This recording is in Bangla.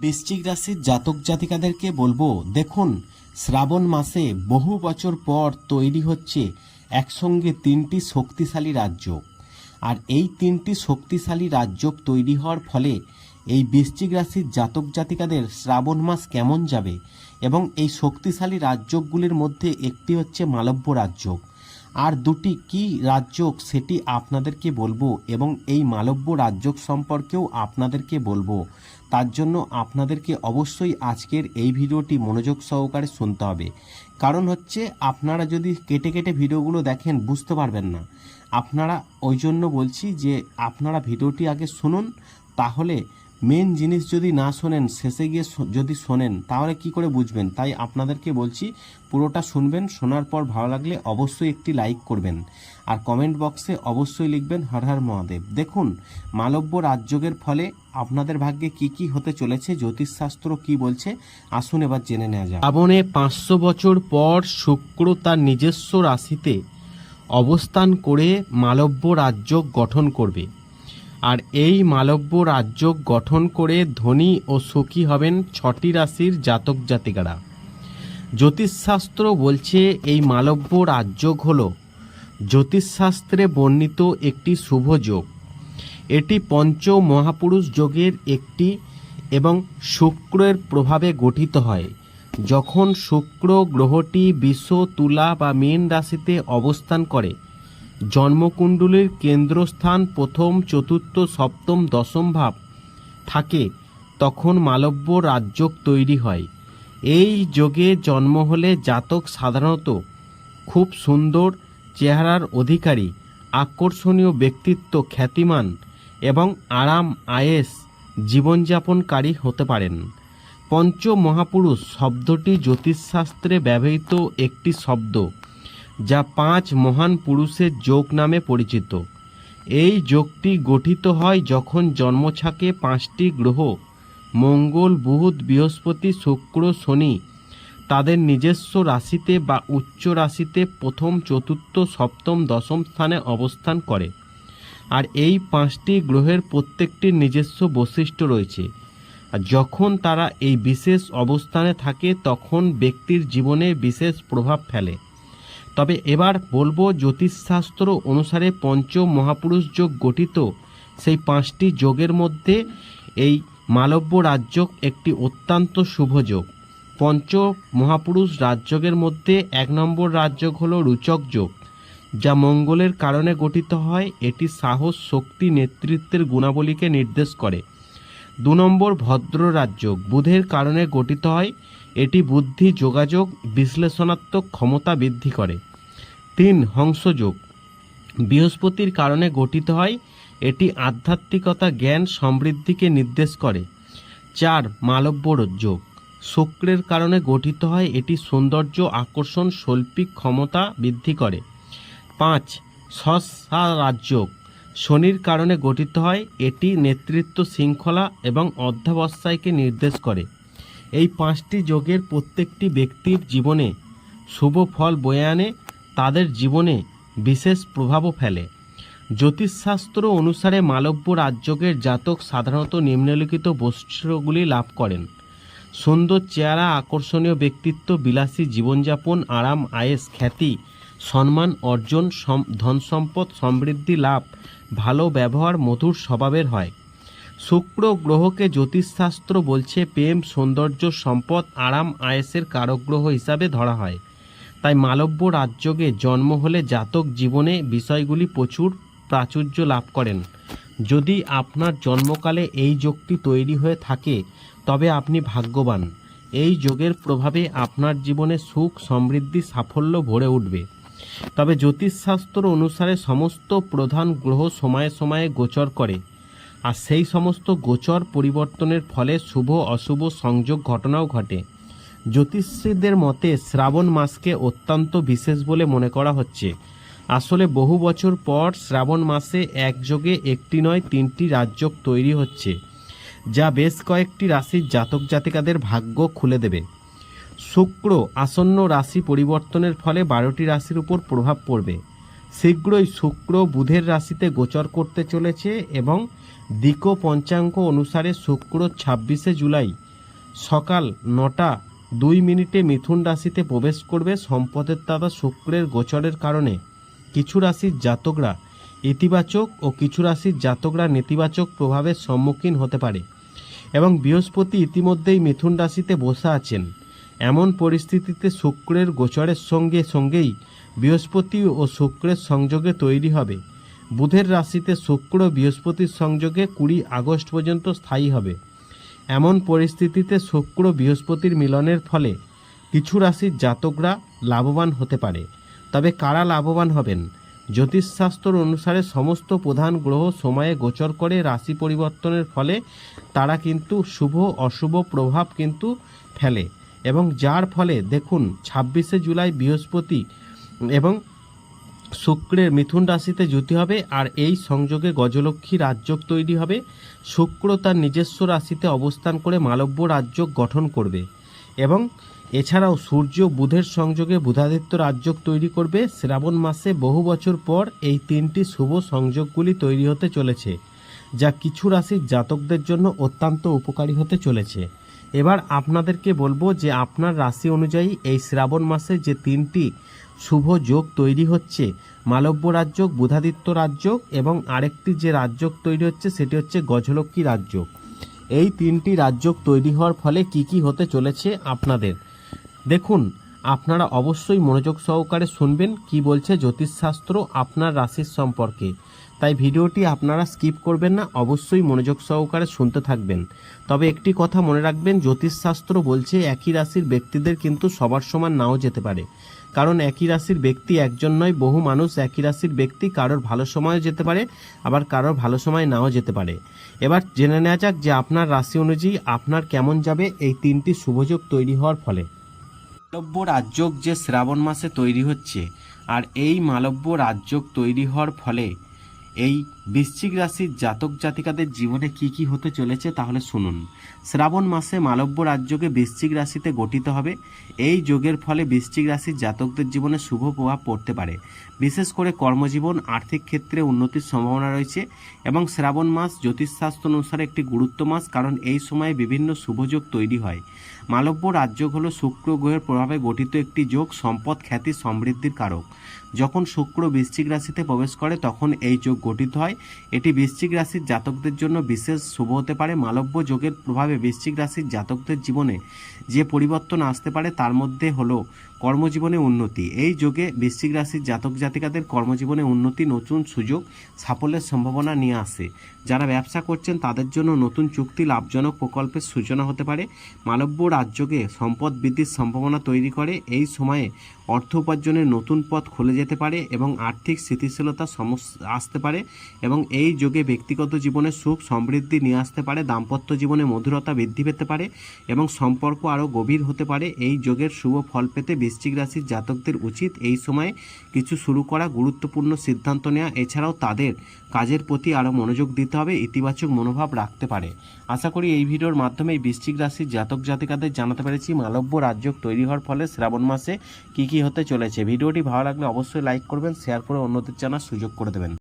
বৃশ্চিক রাশির জাতক জাতিকাদেরকে বলব, দেখুন, শ্রাবণ মাসে বহু বছর পর তৈরি হচ্ছে একসঙ্গে তিনটি শক্তিশালী রাজ্য। আর এই তিনটি শক্তিশালী রাজ্য তৈরি হওয়ার ফলে এই বৃশ্চিক রাশির জাতক জাতিকাদের শ্রাবণ মাস কেমন যাবে? এবং এই শক্তিশালী রাজ্যগুলির মধ্যে একটি হচ্ছে মালব্য রাজ্য। আর দুটি কি রাজ্য সেটি আপনাদেরকে বলব এবং এই মালব্য রাজ্য সম্পর্কেও আপনাদেরকে বলব। তার জন্য আপনাদেরকে অবশ্যই আজকের এই ভিডিওটি মনোযোগ সহকারে শুনতে হবে। কারণ হচ্ছে, আপনারা যদি কেটে কেটে ভিডিওগুলো দেখেন, বুঝতে পারবেন না। আপনারা ওই জন্য বলছি যে, আপনারা ভিডিওটি আগে শুনুন, তাহলে মেন জিনিস যদি না শোনেন, শেষে গিয়ে যদি শোনেন, তাহলে কি করে বুঝবেন? তাই আপনাদেরকে বলছি, পুরোটা শুনবেন, শোনার পর ভালো লাগলে অবশ্যই একটি লাইক করবেন। আর কমেন্ট বক্সে অবশ্যই লিখবেন, হর হর মহাদেব। দেখুন, মালব্য রাজযোগের ফলে আপনাদের ভাগ্যে কি কি হতে চলেছে, জ্যোতিষশাস্ত্র কি বলছে, আসুন এবার জেনে নেওয়া যাক। শ্রাবণে পাঁচশো বছর পর শুক্র তার নিজস্ব রাশিতে অবস্থান করে মালব্য রাজ্য গঠন করবে। আর এই মালব্য রাজ্য গঠন করে ধনী ও সুখী হবেন ছটি রাশির জাতক জাতিকারা। জ্যোতিষশাস্ত্র বলছে এই মালব্য রাজযোগ হল জ্যোতিষশাস্ত্রে বর্ণিত একটি শুভ যোগ। এটি পঞ্চ মহাপুরুষ যোগের একটি এবং শুক্রের প্রভাবে গঠিত হয়। যখন শুক্র গ্রহটি বিশ্ব তুলা বা মীন রাশিতে অবস্থান করে জন্মকুণ্ডলীর কেন্দ্রস্থান প্রথম, চতুর্থ, সপ্তম, দশম ভাব থাকে, তখন মালব্য রাজযোগ তৈরি হয়। এই যোগে জন্ম হলে জাতক সাধারণত খুব সুন্দর চেহারার অধিকারী, আকর্ষণীয় ব্যক্তিত্ব, খ্যাতিমান এবং আরাম, আয়েস জীবনযাপনকারী হতে পারেন। পঞ্চ মহাপুরুষ শব্দটি জ্যোতিষশাস্ত্রে ব্যবহৃত একটি শব্দ। যা পাঁচ মহান পুরুষের যোগ নামে পরিচিত। এই যোগটি গঠিত হয় যখন জন্মছাকে পাঁচটি গ্রহ, মঙ্গল বুধ বৃহস্পতি, শুক্র, শনি, তাদের নিজস্ব রাশিতে বা উচ্চ রাশিতে প্রথম, চতুর্থ, সপ্তম, দশম স্থানে অবস্থান করে। আর এই পাঁচটি গ্রহের প্রত্যেকটির নিজস্ব বৈশিষ্ট্য রয়েছে। আর যখন তারা এই বিশেষ অবস্থানে থাকে, তখন ব্যক্তির জীবনে বিশেষ প্রভাব ফেলে। তবে এবার বলব জ্যোতিষশাস্ত্র অনুসারে পঞ্চ মহাপুরুষ যোগ গঠিত। সেই পাঁচটি যোগের মধ্যে এই মালব্য রাজযোগ একটি অত্যন্ত শুভ যোগ। পঞ্চ মহাপুরুষ রাজযোগের মধ্যে এক নম্বর রাজযোগ হলো রুচক যোগ, যা মঙ্গলের কারণে গঠিত হয়। এটি সাহস, শক্তি, নেতৃত্বের গুণাবলীকে নির্দেশ করে। দু নম্বর ভদ্র রাজযোগ, বুধের কারণে গঠিত হয়। এটি বুদ্ধি, যোগাযোগ, বিশ্লেষণাত্মক ক্ষমতা বৃদ্ধি করে। তিন, হংসযোগ। বৃহস্পতির কারণে গঠিত হয়, এটি আধ্যাত্মিকতা জ্ঞান সমৃদ্ধিকে নির্দেশ করে। চার মালব্য যোগ। শুক্রের কারণে গঠিত হয়, এটি সৌন্দর্য, আকর্ষণ, শৈল্পিক ক্ষমতা বৃদ্ধি করে। পাঁচ সসারাজযোগ শনির কারণে গঠিত হয়, এটি নেতৃত্ব শৃঙ্খলা এবং অধ্যাবসায়কে নির্দেশ করে। এই পাঁচটি যোগের প্রত্যেকটি ব্যক্তির জীবনে শুভ ফল বয়ে আনে, তাদের জীবনে বিশেষ প্রভাবও ফেলে। জ্যোতিষশাস্ত্র অনুসারে মালব্য রাজযোগের জাতক সাধারণত নিম্নলিখিত বৈশিষ্ট্যগুলি লাভ করেন। সুন্দর চেহারা, আকর্ষণীয় ব্যক্তিত্ব, বিলাসী জীবনযাপন, আরাম, আয়েস, খ্যাতি, সম্মান অর্জন ধন সম্পদ, সমৃদ্ধি, লাভ, ভালো ব্যবহার, মধুর স্বভাবের হয়। শুক্র গ্রহকে জ্যোতিষশাস্ত্র বলছে প্রেম, সৌন্দর্য, সম্পদ, আরাম, আয়েসের কারক গ্রহ হিসাবে ধরা হয়। তাই মালব্য রাজযোগে জন্ম হলে জাতক জীবনে বিষয়গুলি প্রচুর প্রাচুর্য লাভ করেন। যদি আপনার জন্মকালে এই যোগটি তৈরি হয়ে থাকে, তবে আপনি ভাগ্যবান। এই যোগের প্রভাবে আপনার জীবনে সুখ, সমৃদ্ধি, সাফল্য ভরে উঠবে। তবে জ্যোতিষশাস্ত্র অনুসারে সমস্ত প্রধান গ্রহ সময়ে সময়ে গোচর করে। আর সেই সমস্ত গোচর পরিবর্তনের ফলে শুভ অশুভ সংযোগ ঘটনাও ঘটে। জ্যোতিষীদের মতে শ্রাবণ মাসকে অত্যন্ত বিশেষ বলে মনে করা হচ্ছে। আসলে বহু বছর পর শ্রাবণ মাসে একযোগে একটি নয় তিনটি রাজযোগ তৈরি হচ্ছে, যা বেশ কয়েকটি রাশির জাতক জাতিকাদের ভাগ্য খুলে দেবে। শুক্র আসন্ন রাশি পরিবর্তনের ফলে বারোটি রাশির উপর প্রভাব পড়বে। শীঘ্রই শুক্র বুধের রাশিতে গোচর করতে চলেছে এবং দিক পঞ্চাঙ্গ অনুসারে শুক্র ছাব্বিশে জুলাই সকাল নটা দুই মিনিটে মিথুন রাশিতে প্রবেশ করবে সম্পদের দাদা শুক্রের গোচরের কারণে। কিছু রাশির জাতকরা ইতিবাচক ও কিছু রাশির জাতকরা নেতিবাচক প্রভাবের সম্মুখীন হতে পারে এবং বৃহস্পতি ইতিমধ্যেই মিথুন রাশিতে বসে আছেন। এমন পরিস্থিতিতে শুক্রের গোচরের সঙ্গে সঙ্গেই বৃহস্পতি ও শুক্রের সংযোগে তৈরি হবে। বুধের রাশিতে শুক্র বৃহস্পতির সংযোগে কুড়ি আগস্ট পর্যন্ত স্থায়ী হবে। এমন পরিস্থিতিতে শুক্র বৃহস্পতির মিলনের ফলে কিছু রাশির জাতকরা লাভবান হতে পারে। তবে কারা লাভবান হবেন? জ্যোতিষশাস্ত্র অনুসারে সমস্ত প্রধান গ্রহ সময়ে গোচর করে রাশি পরিবর্তনের ফলে তারা কিন্তু শুভ, অশুভ প্রভাব কিন্তু ফেলে। এবং যার ফলে দেখুন, ছাব্বিশে জুলাই বৃহস্পতি এবং শুক্রের মিথুন রাশিতে জুতি হবে আর এই সংযোগে গজলক্ষ্মী রাজযোগ তৈরি হবে। শুক্র তার নিজস্ব রাশিতে অবস্থান করে মালব্য রাজযোগ গঠন করবে এবং এছাড়াও সূর্য বুধের সংযোগে বুধাদিত্য রাজযোগ তৈরি করবে। শ্রাবণ মাসে বহু বছর পর এই তিনটি শুভ সংযোগগুলি তৈরি হতে চলেছে, যা কিছু রাশির জাতকদের জন্য অত্যন্ত উপকারী হতে চলেছে। এবার আপনাদেরকে বলব যে আপনার রাশি অনুযায়ী এই শ্রাবণ মাসে যে তিনটি শুভ যোগ তৈরি হচ্ছে মালব্য রাজ্য বুধাদিত্য রাজ্য এবং আরেকটি যে রাজ্য তৈরি হচ্ছে সেটি হচ্ছে গজলক্ষ্মী রাজ্য এই তিনটি রাজযোগ তৈরি হওয়ার ফলে কি কি হতে চলেছে আপনাদের? দেখুন, আপনারা অবশ্যই মনোযোগ সহকারে শুনবেন কি বলছে জ্যোতিষশাস্ত্র আপনার রাশির সম্পর্কে। তাই ভিডিওটি আপনারা স্কিপ করবেন না, অবশ্যই মনোযোগ সহকারে শুনতে থাকবেন। তবে একটি কথা মনে রাখবেন, জ্যোতিষশাস্ত্র বলছে একই রাশির ব্যক্তিদের কিন্তু সবার সমান নাও যেতে পারে। কারণ একই রাশির ব্যক্তি একজন নয়, বহু মানুষ একই রাশির ব্যক্তি কারোর ভালো সময় যেতে পারে, আবার কারোর ভালো সময় নাও যেতে পারে। এবার জেনে নেওয়া যাক যে আপনার রাশি অনুযায়ী আপনার কেমন যাবে এই তিনটি শুভযোগ তৈরি হওয়ার ফলে। মালব্য রাজযোগ যে শ্রাবণ মাসে তৈরি হচ্ছে, আর এই মালব্য রাজযোগ তৈরি হওয়ার ফলে এই বৃশ্চিক রাশির জাতক জাতিকাদের জীবনে কি কি হতে চলেছে তাহলে শুনুন। শ্রাবণ মাসে মালব্য রাজযোগে বৃশ্চিক রাশিতে গঠিত হবে। এই যোগের ফলে বৃশ্চিক রাশির জাতকদের জীবনে শুভ প্রভাব পড়তে পারে। বিশেষ করে কর্মজীবন, আর্থিক ক্ষেত্রে উন্নতির সম্ভাবনা রয়েছে এবং শ্রাবণ মাস জ্যোতিষশাস্ত্র অনুসারে একটি গুরুত্ব মাস কারণ এই সময়ে বিভিন্ন শুভযোগ তৈরি হয়। মালব্য রাজযোগ হলো শুক্র গ্রহের প্রভাবে গঠিত একটি যোগ সম্পদ, খ্যাতি, সমৃদ্ধির কারক। যখন শুক্র বৃশ্চিক রাশিতে প্রবেশ করে, তখন এই যোগ গঠিত হয়। এটি বৃশ্চিক রাশির জাতকদের জন্য বিশেষ শুভ হতে পারে। মালব্য যোগের প্রভাবে বৃশ্চিক রাশির জাতকদের জীবনে যে পরিবর্তন আসতে পারে, তার মধ্যে হলো কর্মজীবনে উন্নতি। এই যোগে বৃশ্চিক রাশির জাতক জাতিকাদের কর্মজীবনে উন্নতি নতুন সুযোগ, সাফল্যের সম্ভাবনা নিয়ে আসে। যারা ব্যবসা করছেন, তাদের জন্য নতুন চুক্তি লাভজনক প্রকল্পের সূচনা হতে পারে। মালব্য রাজ্যকে সম্পদ বৃদ্ধির সম্ভাবনা তৈরি করে। এই সময়ে অর্থ উপার্জনের নতুন পথ খুলে যেতে পারে এবং আর্থিক স্থিতিশীলতা সমস্যা আসতে পারে এবং এই যোগে ব্যক্তিগত জীবনে সুখ সমৃদ্ধি নিয়ে আসতে পারে, দাম্পত্য জীবনে মধুরতা বৃদ্ধি পেতে পারে এবং সম্পর্ক আরও গভীর হতে পারে। এই যোগের শুভ ফল পেতে বৃশ্চিক রাশির জাতকদের উচিত এই সময়ে কিছু শুরু করা গুরুত্বপূর্ণ সিদ্ধান্ত নেওয়া। এছাড়াও তাদের কাজের প্রতি আরও মনোযোগ দিতে হবে, ইতিবাচক মনোভাব রাখতে পারে। আশা করি এই ভিডিওর মাধ্যমে এই বৃশ্চিক রাশির জাতক জাতিকাদের জানাতে পেরেছি মালব্য রাজযোগ তৈরি হওয়ার ফলে শ্রাবণ মাসে কি কি হতে চলেছে। ভিডিওটি ভালো লাগলে অবশ্যই লাইক করবেন, শেয়ার করে অন্যদের জানার সুযোগ করে দেবেন।